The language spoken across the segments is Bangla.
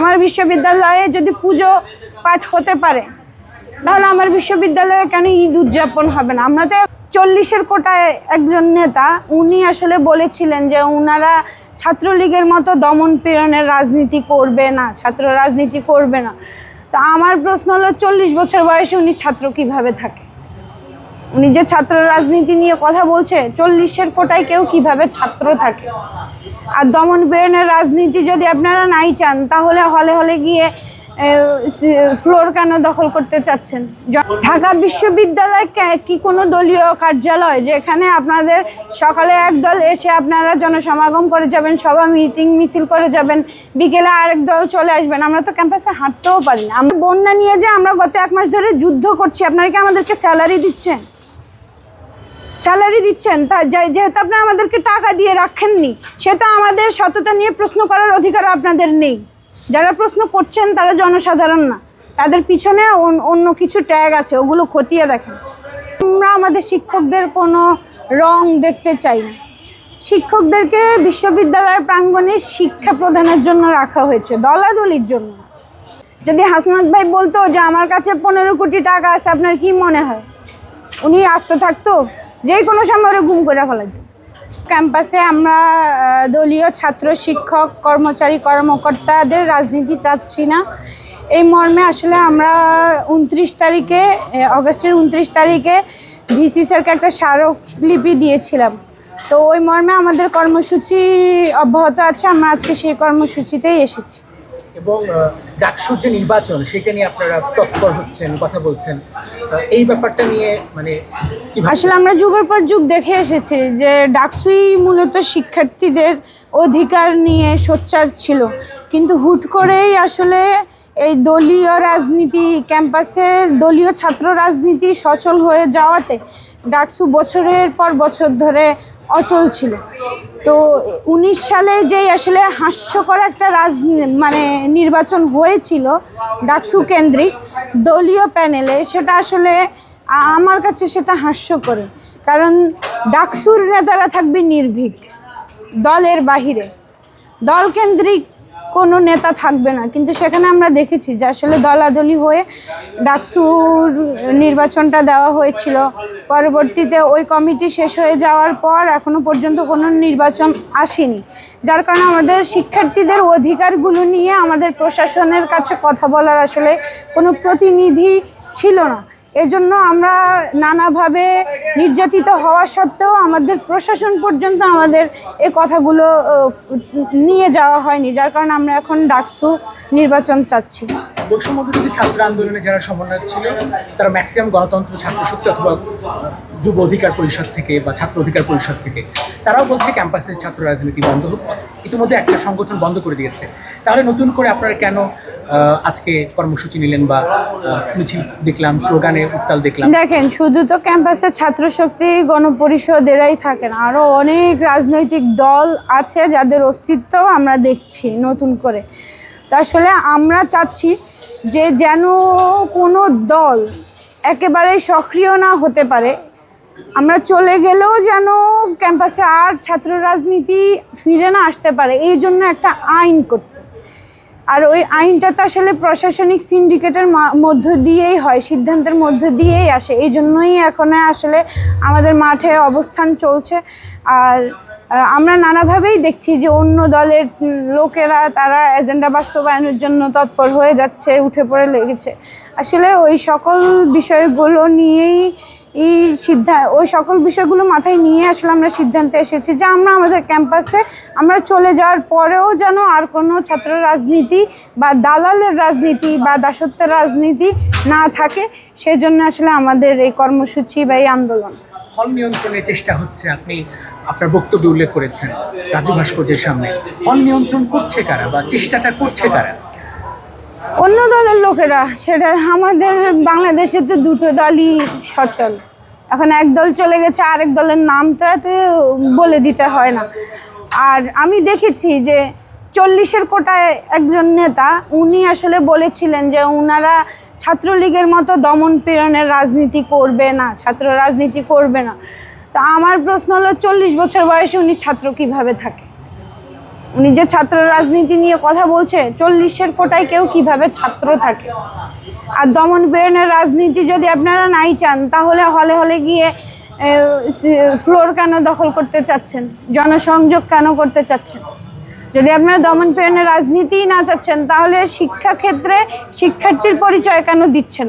আমার বিশ্ববিদ্যালয়ে যদি পুজো পাঠ হতে পারে, তাহলে আমার বিশ্ববিদ্যালয়ে কেন ঈদ উদযাপন হবে না? আমরা তো চল্লিশের কোটায় একজন নেতা, উনি আসলে বলেছিলেন যে উনারা ছাত্রলীগের মতো দমন পীড়নের রাজনীতি করবে না, ছাত্র রাজনীতি করবে না। তো আমার প্রশ্ন হলো, চল্লিশ বছর বয়সে উনি ছাত্র কীভাবে থাকে? উনি যে ছাত্র রাজনীতি নিয়ে কথা বলছে, চল্লিশের কোটায় কেউ কীভাবে ছাত্র থাকে? আর দমন পীড়নের রাজনীতি যদি আপনারা নাই চান, তাহলে হলে হলে গিয়ে ফ্লোর কেন দখল করতে চাচ্ছেন? ঢাকা বিশ্ববিদ্যালয় কে- কোনো দলীয় কার্যালয় যেখানে আপনাদের সকালে এক দল এসে আপনারা জনসমাগম করে যাবেন, সভা, মিটিং, মিছিল করে যাবেন, বিকেলে আরেক দল চলে আসবেন? আমরা তো ক্যাম্পাসে হাঁটতেও পারি না। আমরা বন্যা নিয়ে যে আমরা গত এক মাস ধরে যুদ্ধ করছি, আপনারা কি আমাদেরকে স্যালারি দিচ্ছেন? স্যালারি দিচ্ছেন, তা যেহেতু আপনারা আমাদেরকে টাকা দিয়ে রাখেননি সেটা আমাদের সততা নিয়ে প্রশ্ন করার অধিকার আপনাদের নেই। যারা প্রশ্ন করছেন, তারা জনসাধারণ না। তাদের পিছনে অন্য কিছু ট্যাগ আছে, ওগুলো খতিয়ে দেখেন। আমরা আমাদের শিক্ষকদের কোনো রং দেখতে চাই না। শিক্ষকদেরকে বিশ্ববিদ্যালয় প্রাঙ্গণে শিক্ষা প্রদানের জন্য রাখা হয়েছে, দলাদলির জন্য যদি হাসনাত ভাই বলতো যে, আমার কাছে পনেরো কোটি টাকা আছে, আপনার কি মনে হয়? উনি আস্ত থাকতো। যে কোনো সময় ওরা করে ফেলাইতো ক্যাম্পাসে আমরা দলীয় ছাত্র, শিক্ষক, কর্মচারী, কর্মকর্তাদের রাজনীতি চাচ্ছি না। এই মর্মে আসলে আমরা উনত্রিশ তারিখে অগস্টের উনত্রিশ তারিখে ভিসি স্যারকে একটা স্মারকলিপি দিয়েছিলাম। তো ওই মর্মে আমাদের কর্মসূচি অব্যাহত আছে, আমরা আজকে সেই কর্মসূচিতেই এসেছি। এবং ডাকসুর যে নির্বাচন, সেটা নিয়ে আপনারা তৎপর হচ্ছেন, কথা বলছেন। এই ব্যাপারটা নিয়ে মানে? আসলে আমরা যুগের পর যুগ দেখে এসেছি যে ডাকসুই মূলত শিক্ষার্থীদের অধিকার নিয়ে সোচ্চার ছিল। কিন্তু হুট করেই আসলে এই দলীয় রাজনীতি ক্যাম্পাসে দলীয় ছাত্র রাজনীতি সচল হয়ে যাওয়াতে ডাকসু বছরের পর বছর ধরে অচল ছিল। তো উনিশ সালে যেই আসলে হাস্যকর একটা রাজ মানে নির্বাচন হয়েছিল ডাকসু কেন্দ্রিক দলীয় প্যানেলে, সেটা আসলে আমার কাছে সেটা হাস্যকর। কারণ ডাকসুর নেতারা থাকবে নির্ভীক দলের বাহিরে। দলকেন্দ্রিক কোনো নেতা থাকবে না। কিন্তু সেখানে আমরা দেখেছি যে আসলে দলাদলি হয়ে ডাকসুর নির্বাচনটা দেওয়া হয়েছিল। পরবর্তীতে ওই কমিটি শেষ হয়ে যাওয়ার পর এখনও পর্যন্ত কোনো নির্বাচন আসেনি। যার কারণে আমাদের শিক্ষার্থীদের অধিকারগুলো নিয়ে আমাদের প্রশাসনের কাছে কথা বলার আসলে কোনো প্রতিনিধি ছিল না। এজন্য আমরা নানাভাবে নির্যাতিত হওয়া সত্ত্বেও আমাদের প্রশাসন পর্যন্ত আমাদের এ কথাগুলো নিয়ে যাওয়া হয়নি, যার কারণে আমরা এখন ডাকসু নির্বাচন চাচ্ছি। বৈষম্য ছাত্র আন্দোলনে যারা সমন্বয়ক ছিল, তারা ম্যাক্সিমাম গণতন্ত্র ছাত্র শক্তি অথবা যুব অধিকার পরিষদ থেকে বা ছাত্র অধিকার পরিষদ থেকে, তারাও বলছে ক্যাম্পাসের ছাত্র রাজনীতি বন্ধ হোক। ইতিমধ্যে একটা সংগঠন বন্ধ করে দিয়েছে। তাহলে নতুন করে আপনারা কেন আজকে কর্মসূচি নিলেন বা মিছিল দেখলাম, স্লোগানে উত্তাল দেখলাম? দেখেন, শুধু তো ক্যাম্পাসে ছাত্র শক্তি গণপরিষদ এরাই থাকেন আরও অনেক রাজনৈতিক দল আছে যাদের অস্তিত্ব আমরা দেখছি নতুন করে। তো আসলে আমরা চাচ্ছি যে যেন কোনো দল একেবারে সক্রিয় না হতে পারে, আমরা চলে গেলেও যেন ক্যাম্পাসে আর ছাত্র রাজনীতি ফিরে না আসতে পারে, এই জন্য একটা আইন করতে। আর ওই আইনটা তো আসলে প্রশাসনিক সিন্ডিকেটের মধ্য দিয়েই হয়, সিদ্ধান্তের মধ্য দিয়েই আসে, এই জন্যই এখন আসলে আমাদের মাঠে অবস্থান চলছে। আর আমরা নানাভাবেই দেখছি যে অন্য দলের লোকেরা তারা এজেন্ডা বাস্তবায়নের জন্য তৎপর হয়ে যাচ্ছে, উঠে পড়ে লেগেছে। আসলে ওই সকল বিষয়গুলো নিয়েই এই সিদ্ধান্ত ওই সকল বিষয়গুলো মাথায় নিয়ে আসলে আমরা সিদ্ধান্তে এসেছি যে আমরা আমাদের ক্যাম্পাসে আমরা চলে যাওয়ার পরেও যেন আর কোনো ছাত্র রাজনীতি বা দালালের রাজনীতি বা দাসত্বের রাজনীতি না থাকে, সেজন্য আসলে আমাদের এই কর্মসূচি বা এই আন্দোলন। হল নিয়ন্ত্রণের চেষ্টা হচ্ছে আপনি আপনার বক্তব্য উল্লেখ করেছেন রাজু ভাস্কর্যের সামনে। হল নিয়ন্ত্রণ করছে কারা বা চেষ্টাটা করছে কারা? অন্য দলের লোকেরা, সেটা আমাদের বাংলাদেশে তো দুটো দলই সচল। এখন এক দল চলে গেছে, আরেক দলের নাম তো বলে দিতে হয় না। আর আমি দেখেছি যে চল্লিশের কোটায় একজন নেতা, উনি আসলে বলেছিলেন যে উনারা ছাত্রলীগের মতো দমন পীড়নের রাজনীতি করবে না, ছাত্র রাজনীতি করবে না। তো আমার প্রশ্ন হলো, চল্লিশ বছর বয়সে উনি ছাত্র কীভাবে থাকে? উনি যে ছাত্র রাজনীতি নিয়ে কথা বলছে, চল্লিশের কোটায় কেউ কীভাবে ছাত্র থাকে? আর দমন পীড়নের রাজনীতি যদি আপনারা নাই চান, তাহলে হলে হলে গিয়ে ফ্লোর কেন দখল করতে চাচ্ছেন? জনসংযোগ কেন করতে চাচ্ছেন? যদি আপনারা দমন পীড়নের রাজনীতিই না চাচ্ছেন, তাহলে শিক্ষাক্ষেত্রে শিক্ষার্থীর পরিচয় কেন দিচ্ছেন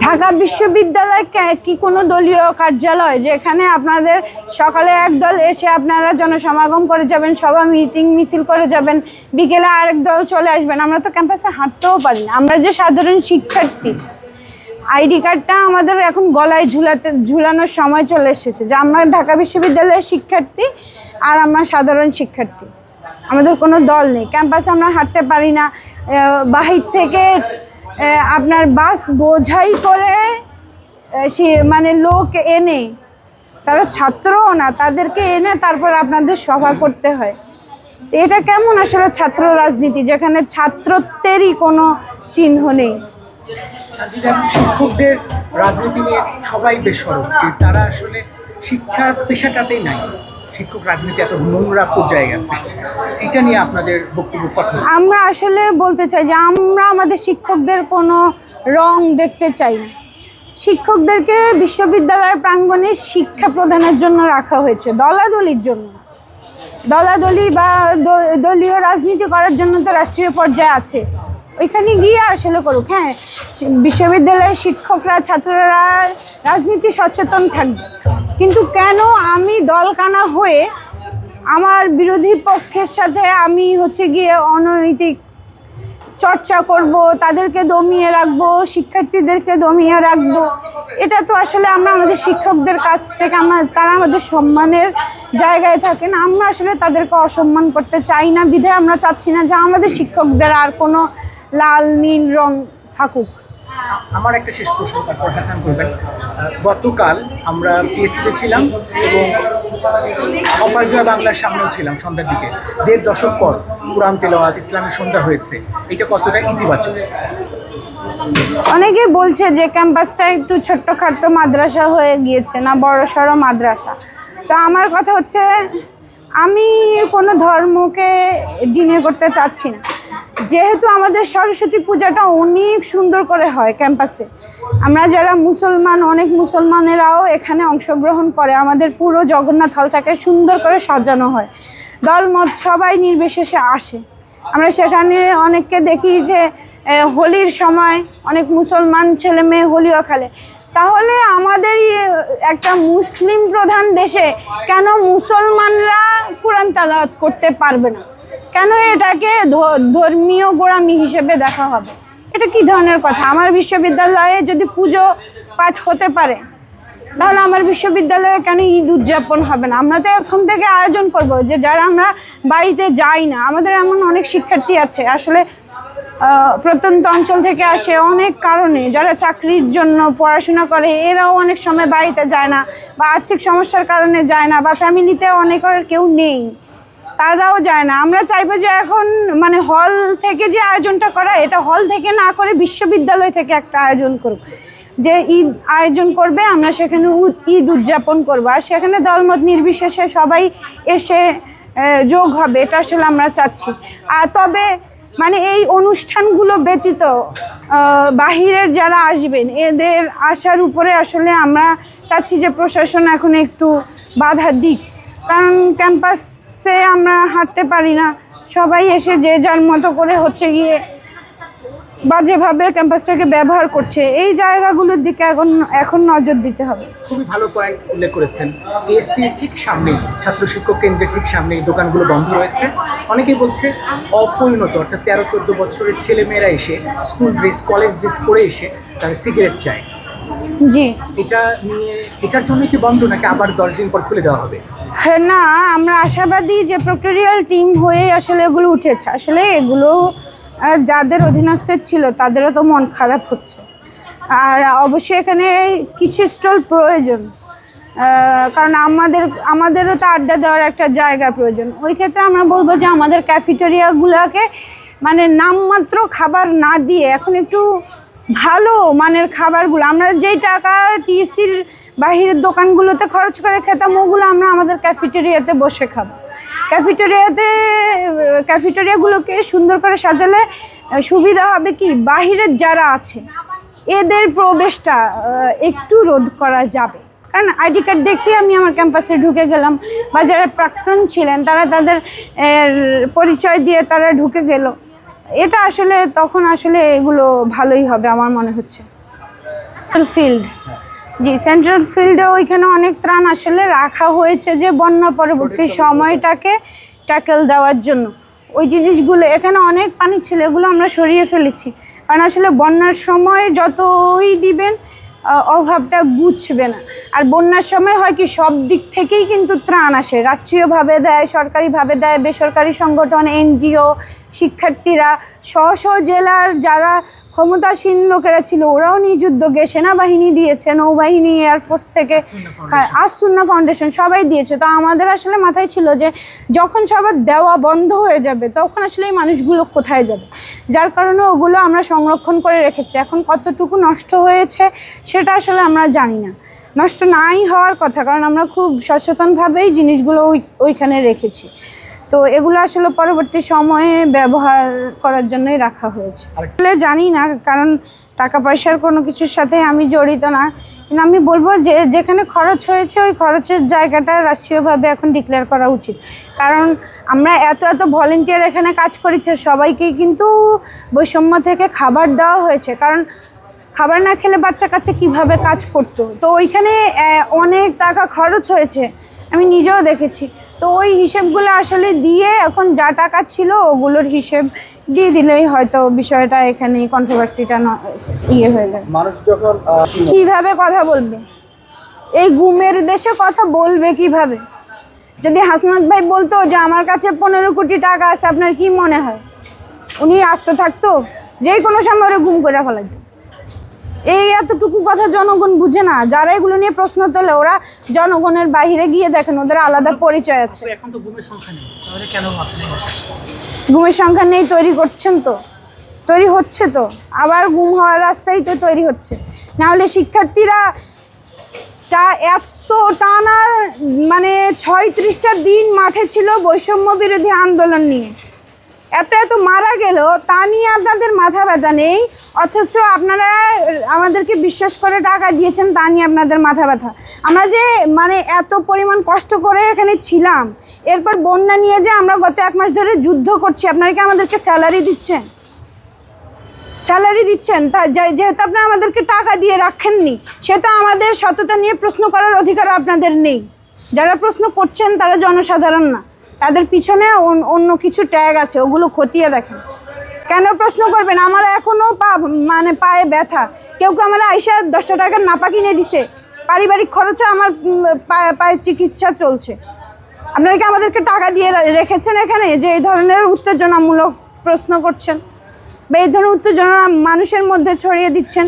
ঢাকা বিশ্ববিদ্যালয় কে- কোনো দলীয় কার্যালয় যেখানে আপনাদের সকালে এক দল এসে আপনারা জনসমাগম করে যাবেন, সভা, মিটিং, মিছিল করে যাবেন, বিকেলে আরেক দল চলে আসবেন? আমরা তো ক্যাম্পাসে হাঁটতেও পারি না। আমরা যে সাধারণ শিক্ষার্থী আইডি কার্ডটা আমাদের এখন গলায় ঝুলাতে, ঝুলানোর সময় চলে এসেছে, যে আমরা ঢাকা বিশ্ববিদ্যালয়ের শিক্ষার্থী আর আমরা সাধারণ শিক্ষার্থী। আমাদের কোনো দল নেই, ক্যাম্পাসে আমরা হাঁটতে পারি না বাহির থেকে আপনার বাস বোঝাই করে সে মানে লোক এনে, তারা ছাত্রও না, তাদেরকে এনে তারপর আপনাদের সভা করতে হয়। তো এটা কেমন আসলে ছাত্র রাজনীতি, যেখানে ছাত্রত্বেরই কোনো চিহ্ন নেই? সানজিদা শিক্ষকদের রাজনীতি নিয়ে সবাই বেশ সরব যে তারা আসলে শিক্ষার পেশাটাতেই নাই। শিক্ষক রাজনীতি এত নোংরা পর্যায়ে গেছে। এটা নিয়ে আপনাদের বক্তব্য কঠোর। আমরা আসলে বলতে চাই যে আমরা আমাদের শিক্ষকদের কোনো রং দেখতে চাই না। শিক্ষকদেরকে বিশ্ববিদ্যালয় প্রাঙ্গণে শিক্ষা প্রদানের জন্য রাখা হয়েছে, দলাদলির জন্য। দলাদলি বা দলীয় রাজনীতি করার জন্য তো রাষ্ট্রীয় পর্যায়ে আছে। ওইখানে গিয়ে আসলে করুক। হ্যাঁ বিশ্ববিদ্যালয়ের শিক্ষকরা, ছাত্ররা রাজনীতি সচেতন থাকবে। কিন্তু কেন আমি দলকানা হয়ে আমার বিরোধী পক্ষের সাথে আমি হচ্ছে গিয়ে অনৈতিক চর্চা করব, তাদেরকে দমিয়ে রাখব, শিক্ষার্থীদেরকে দমিয়ে রাখব, এটা তো আসলে আমরা আমাদের শিক্ষকদের কাছ থেকে আমরা, তারা আমাদের সম্মানের জায়গায় থাকেন। আমরা আসলে তাদেরকে অসম্মান করতে চাই না, বিধায় আমরা চাচ্ছি না যে আমাদের শিক্ষকদের আর কোনো লাল নীল রং থাকুক। আমার একটা শেষ প্রশ্ন তারপর হাসান করবেন। গতকাল আমরা টিএসসিতে ছিলাম এবং অপরাজয় বাংলার সামনেও ছিলাম সন্ধ্যার দিকে। দেড় দশক পর কোরআন তেলাওয়াত ইসলামের সন্ধ্যা হয়েছে। এটা কতটা ইতিবাচক? অনেকে বলছে যে ক্যাম্পাসটা একটু ছোট্টখাট্ট মাদ্রাসা হয়ে গিয়েছে না বড় সড়ো মাদ্রাসা। তো আমার কথা হচ্ছে আমি কোনো ধর্মকে ডিনে করতে চাচ্ছি না। যেহেতু আমাদের সরস্বতী পূজাটা অনেক সুন্দর করে হয় ক্যাম্পাসে, আমরা যারা মুসলমান, অনেক মুসলমানেরাও এখানে অংশগ্রহণ করে। আমাদের পুরো জগন্নাথ হলটাকে সুন্দর করে সাজানো হয়। দলমত সবাই নির্বিশেষে আসে। আমরা সেখানে অনেককে দেখি যে হোলির সময় অনেক মুসলমান ছেলে মেয়ে হোলিও খেলে। তাহলে আমাদের একটা মুসলিম প্রধান দেশে কেন মুসলমানরা কোরআন তালাওয়াত করতে পারবে না? কেন এটাকে ধর্মীয় গোড়ামি হিসেবে দেখা হবে? এটা কি ধরনের কথা? আমার বিশ্ববিদ্যালয়ে যদি পুজো পাঠ হতে পারে, তাহলে আমার বিশ্ববিদ্যালয়ে কেন ঈদ উদযাপন হবে না? আমরা তো এখন থেকে আয়োজন করব যে যারা আমরা বাড়িতে যাই না, আমাদের এমন অনেক শিক্ষার্থী আছে। আসলে প্রত্যন্ত অঞ্চল থেকে আসে অনেক কারণে যারা চাকরির জন্য পড়াশোনা করে, এরাও অনেক সময় বাড়িতে যায় না বা আর্থিক সমস্যার কারণে যায় না বা ফ্যামিলিতে অনেকের কেউ নেই। তারাও যায় না। আমরা চাইব যে এখন মানে হল থেকে যে আয়োজনটা করা, এটা হল থেকে না করে বিশ্ববিদ্যালয় থেকে একটা আয়োজন করুক। যে ঈদ আয়োজন করবে, আমরা সেখানে ঈদ উদযাপন করব। আর সেখানে দলমত নির্বিশেষে সবাই এসে যোগ হবে, এটা আসলে আমরা চাচ্ছি। আর তবে মানে এই অনুষ্ঠানগুলো ব্যতীত বাহিরের যারা আসবেন, এদের আসার উপরে আসলে আমরা চাচ্ছি যে প্রশাসন এখন একটু বাধা দিক। কারণ ক্যাম্পাসে আমরা হাঁটতে পারি না। সবাই এসে যে যার মতো করে হচ্ছে গিয়ে বাজেভাবে ক্যাম্পাসটাকে ব্যবহার করছে। এই জায়গাগুলোর দিকে এখন এখন নজর দিতে হবে। খুবই ভালো পয়েন্ট উল্লেখ করেছেন। টিএসসি ঠিক সামনেই, ছাত্র শিক্ষক কেন্দ্রের ঠিক সামনেই দোকানগুলো বন্ধ রয়েছে। অনেকেই বলছে অপরিণত, অর্থাৎ তেরো চোদ্দ বছরের ছেলেমেয়েরা এসে স্কুল ড্রেস কলেজ ড্রেস পরে এসে তারা সিগারেট চায়। জি। এটা নিয়ে এটার জন্য কি বন্ধ নাকি আবার দশ দিন পর খুলে দেওয়া হবে? হ্যাঁ না আমরা আশাবাদী যে প্রক্টোরিয়াল টিম হয়ে আসলে এগুলো উঠেছে। আসলে এগুলো যাদের অধীনস্থে ছিল তাদেরও তো মন খারাপ হচ্ছে। আর অবশ্যই এখানে কিছু স্টল প্রয়োজন। কারণ আমাদের আমাদেরও তো আড্ডা দেওয়ার একটা জায়গা প্রয়োজন। ওই ক্ষেত্রে আমরা বলব যে আমাদের ক্যাফেটেরিয়াগুলোকে মানে নামমাত্র খাবার না দিয়ে এখন একটু ভালো মানের খাবারগুলো। আমরা যেই টাকা টিএসির বাহিরের দোকানগুলোতে খরচ করে খেতাম, ওগুলো আমরা আমাদের ক্যাফেটেরিয়াতে বসে খাব। ক্যাফেটেরিয়াতে ক্যাফেটেরিয়াগুলোকে সুন্দর করে সাজালে সুবিধা হবে কি? বাহিরের যারা আছে, এদের প্রবেশটা একটু রোধ করা যাবে। কারণ আইডি কার্ড দেখিয়ে আমি আমার ক্যাম্পাসে ঢুকে গেলাম, বা যারা প্রাক্তন ছিলেন, তারা তাদের পরিচয় দিয়ে তারা ঢুকে গেল। এটা আসলে তখন আসলে এগুলো ভালোই হবে আমার মনে হচ্ছে। ফিল্ড জি সেন্ট্রাল ফিল্ডে ওইখানে অনেক ত্রাণ আসলে রাখা হয়েছে যে বন্যা পরবর্তী সময়টাকে ট্যাকেল দেওয়ার জন্য। ওই জিনিসগুলো এখানে অনেক পানি ছিল এগুলো আমরা সরিয়ে ফেলেছি। কারণ আসলে বন্যার সময় যতই দিবেন অভাবটা গুছবে না। আর বন্যার সময় হয় কি সব দিক থেকেই কিন্তু ত্রাণ আসে। রাষ্ট্রীয়ভাবে দেয় সরকারিভাবে দেয় বেসরকারি সংগঠন এনজিও শিক্ষার্থীরা স্ব স্ব জেলার যারা ক্ষমতাসীন লোকেরা ছিল ওরাও নিজ উদ্যোগে সেনাবাহিনী দিয়েছে নৌবাহিনী এয়ারফোর্স থেকে হ্যাঁ, আসুন্না ফাউন্ডেশন সবাই দিয়েছে। তো আমাদের আসলে মাথায় ছিল যে যখন সবার দেওয়া বন্ধ হয়ে যাবে তখন আসলে এই মানুষগুলো কোথায় যাবে? যার কারণে ওগুলো আমরা সংরক্ষণ করে রেখেছি। এখন কতটুকু নষ্ট হয়েছে সেটা আসলে আমরা জানি না। নষ্ট নাই হওয়ার কথা কারণ আমরা খুব সচেতনভাবেই জিনিসগুলো ওই ওইখানে রেখেছি। তো এগুলো আসলে পরবর্তী সময়ে ব্যবহার করার জন্যই রাখা হয়েছে। আসলে জানি না কারণ টাকা পয়সার কোনো কিছুর সাথে আমি জড়িত না। কিন্তু আমি বলব যে যেখানে খরচ হয়েছে ওই খরচের জায়গাটা রাষ্ট্রীয়ভাবে এখন ডিক্লেয়ার করা উচিত। কারণ আমরা এত এত ভলেন্টিয়ার এখানে কাজ করেছে সবাইকেই কিন্তু বৈষম্য থেকে খাবার দেওয়া হয়েছে। কারণ খাবার না খেলে বাচ্চা কাচ্চা কীভাবে কাজ করতো? তো ওইখানে অনেক টাকা খরচ হয়েছে আমি নিজেও দেখেছি। তো ওই হিসেবগুলো আসলে দিয়ে এখন যা টাকা ছিল ওগুলোর হিসেব দিয়ে দিলেই হয়তো বিষয়টা এখানে কন্ট্রোভার্সিটা ইয়ে হয়ে যাবে মানুষ যখন আহ, কীভাবে কথা বলবে? এই গুমের দেশে কথা বলবে কীভাবে? যদি হাসনাত ভাই বলতো যে আমার কাছে পনেরো কোটি টাকা আছে আপনার কি মনে হয়? উনি আস্ত থাকতো যে কোনো সময় ওরা গুম করে ফেলাইতো। এই এতটুকু কথা জনগণ বুঝে না। যারা এগুলো নিয়ে প্রশ্ন তোলে ওরা জনগণের বাইরে গিয়ে দেখেন ওদের আলাদা পরিচয় আছে। তো এখন তো ঘুমের সংখ্যা নেই। তাহলে কেন আপনি সংখ্যা নেই তৈরি করছেন তো। তৈরি হচ্ছে তো। আবার গুম হওয়ার রাস্তাই তো তৈরি হচ্ছে। নাহলে শিক্ষার্থীরা তা এত টানা মানে ছয়ত্রিশটা দিন মাঠে ছিল বৈষম্য বিরোধী আন্দোলন নিয়ে। এত এত মারা গেল, তা নিয়ে আপনাদের মাথা ব্যথা নেই। অথচ আপনারা আমাদেরকে বিশ্বাস করে টাকা দিয়েছেন, তা নিয়ে আপনাদের মাথা ব্যথা। আমরা যে মানে এত পরিমাণ কষ্ট করে এখানে ছিলাম, এরপর বন্যা নিয়ে যে আমরা গত এক মাস ধরে যুদ্ধ করছি, আপনারা কি আমাদেরকে স্যালারি দিচ্ছেন? স্যালারি দিচ্ছেন? তা যেহেতু আপনারা আমাদেরকে টাকা দিয়ে রাখেননি সেটা আমাদের সততা নিয়ে প্রশ্ন করার অধিকার আপনাদের নেই। যারা প্রশ্ন করছেন, তারা জনসাধারণ না। তাদের পিছনে অন্য কিছু ট্যাগ আছে, ওগুলো খতিয়ে দেখেন। কেন প্রশ্ন করবেন? আমার এখনও পা মানে পায়ে ব্যথা। কেউ কেউ আমার আইসা দশটা টাকার নাপা কিনে দিছে। পারিবারিক খরচে আমার পায়ে পায়ের চিকিৎসা চলছে। আপনারা কি আমাদেরকে টাকা দিয়ে রেখেছেন এখানে যে এই ধরনের উত্তেজনামূলক প্রশ্ন করছেন? বা এই ধরনের উত্তেজনা মানুষের মধ্যে ছড়িয়ে দিচ্ছেন?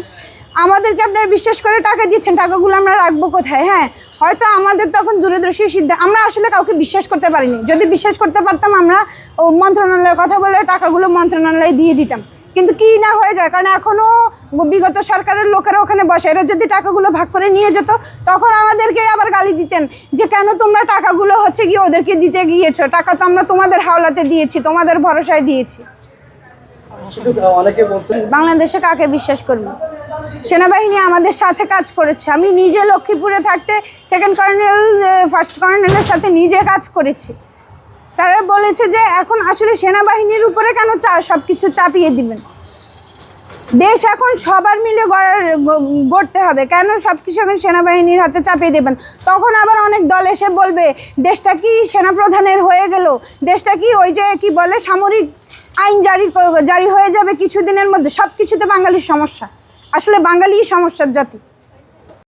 আমাদেরকে আপনারা বিশ্বাস করে টাকা দিচ্ছেন টাকাগুলো আমরা রাখব কোথায়? হ্যাঁ হয়তো আমাদের তখন দূরদর্শী সিদ্ধান্ত আমরা আসলে কাউকে বিশ্বাস করতে পারিনি। যদি বিশ্বাস করতে পারতাম আমরা ও মন্ত্রণালয়ের কথা বলে টাকাগুলো মন্ত্রণালয়ে দিয়ে দিতাম। কিন্তু কি না হয়ে যায়? কারণ এখনও বিগত সরকারের লোকেরা ওখানে বসে। এরা যদি টাকাগুলো ভাগ করে নিয়ে যেত তখন আমাদেরকে আবার গালি দিতেন যে কেন তোমরা টাকাগুলো হচ্ছে গিয়ে ওদেরকে দিতে গিয়েছো? টাকা তো আমরা তোমাদের হাওলাতে দিয়েছি তোমাদের ভরসায় দিয়েছি। বলছেন। বাংলাদেশে কাকে বিশ্বাস করব? সেনাবাহিনী আমাদের সাথে কাজ করেছে। আমি নিজে লক্ষ্মীপুরে থাকতে সেকেন্ড কর্নেল ফার্স্ট কর্নেলের সাথে নিজে কাজ করেছি। স্যার বলেছে যে এখন আসলে সেনাবাহিনীর উপরে কেন চা সব কিছু চাপিয়ে দিবেন? দেশ এখন সবার মিলে গড়ার গড়তে হবে। কেন সব কিছু এখন সেনাবাহিনীর হাতে চাপিয়ে দেবেন? তখন আবার অনেক দল এসে বলবে, দেশটা কি সেনাপ্রধানের হয়ে গেল? দেশটা কি ওই যে, কি বলে, সামরিক আইন জারি জারি হয়ে যাবে কিছুদিনের মধ্যে? সব কিছুতে বাঙালির সমস্যা। আসলে বাঙালি সমস্যার জাতি।